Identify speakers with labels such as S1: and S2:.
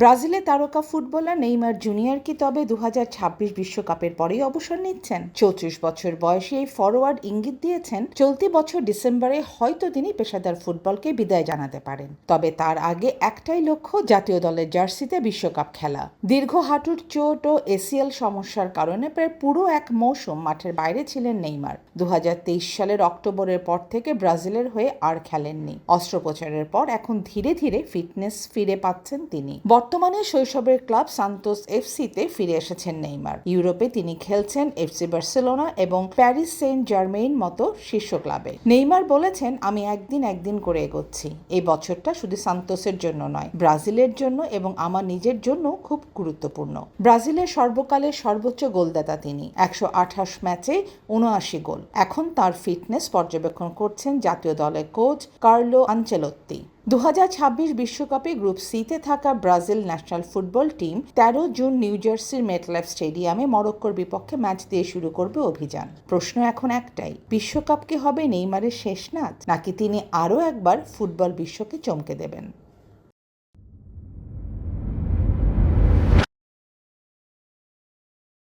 S1: ব্রাজিলে তারকা footballer Neymar junior কি তবে দু বিশ্বকাপের পরেই অবসর নিচ্ছেন? চৌত্রিশ বছর বয়সে এই ফরওয়ার্ড ইঙ্গিত দিয়েছেন। চলতি বছর ডিসেম্বরে হয়তো তিনি পেশাদার ফুটবলকে বিদায় জানাতে পারেন। তবে তার আগে একটাই লক্ষ্য, জাতীয় দলের জার্সিতে বিশ্বকাপ খেলা। দীর্ঘ হাঁটুর চোট ও এসিএল সমস্যার কারণে প্রায় পুরো এক মৌসুম মাঠের বাইরে ছিলেন নেইমার। দু হাজার তেইশ সালের অক্টোবরের পর থেকে ব্রাজিলের হয়ে আর খেলেননি। অস্ত্রোপচারের পর এখন ধীরে ধীরে ফিটনেস ফিরে পাচ্ছেন তিনি। বর্তমানে শৈশবের ক্লাব সান্তোস এফসিতে ফিরে এসেছেন নেইমার। ইউরোপে তিনি খেলছেন এফসি বার্সেলোনা এবং প্যারিস সেন্ট জার্মেইন মতো শীর্ষ ক্লাবে। নেইমার বলেছেন, আমি একদিন একদিন করে এগোচ্ছি। এই বছরটা শুধু সান্তোসের জন্য নয়, ব্রাজিলের জন্য এবং আমার নিজের জন্য খুব গুরুত্বপূর্ণ। ব্রাজিলের সর্বকালের সর্বোচ্চ গোলদাতা তিনি, একশো আঠাশ ম্যাচে উনআশি গোল। এখন তার ফিটনেস পর্যবেক্ষণ করছেন জাতীয় দলের কোচ কার্লো আঞ্চেলত্তি দু বিশ্বকাপে গ্রুপ সিতে থাকা ব্রাজিল ন্যাশনাল ফুটবল টিম তেরো জুন নিউ জার্সির মেটলাইফ স্টেডিয়ামে মরক্কোর বিপক্ষে ম্যাচ দিয়ে শুরু করবে অভিযান। প্রশ্ন এখন একটাই বিশ্বকাপকে হবে নেইমারের শেষ নাচ, নাকি তিনি আরও একবার ফুটবল বিশ্বকে চমকে দেবেন?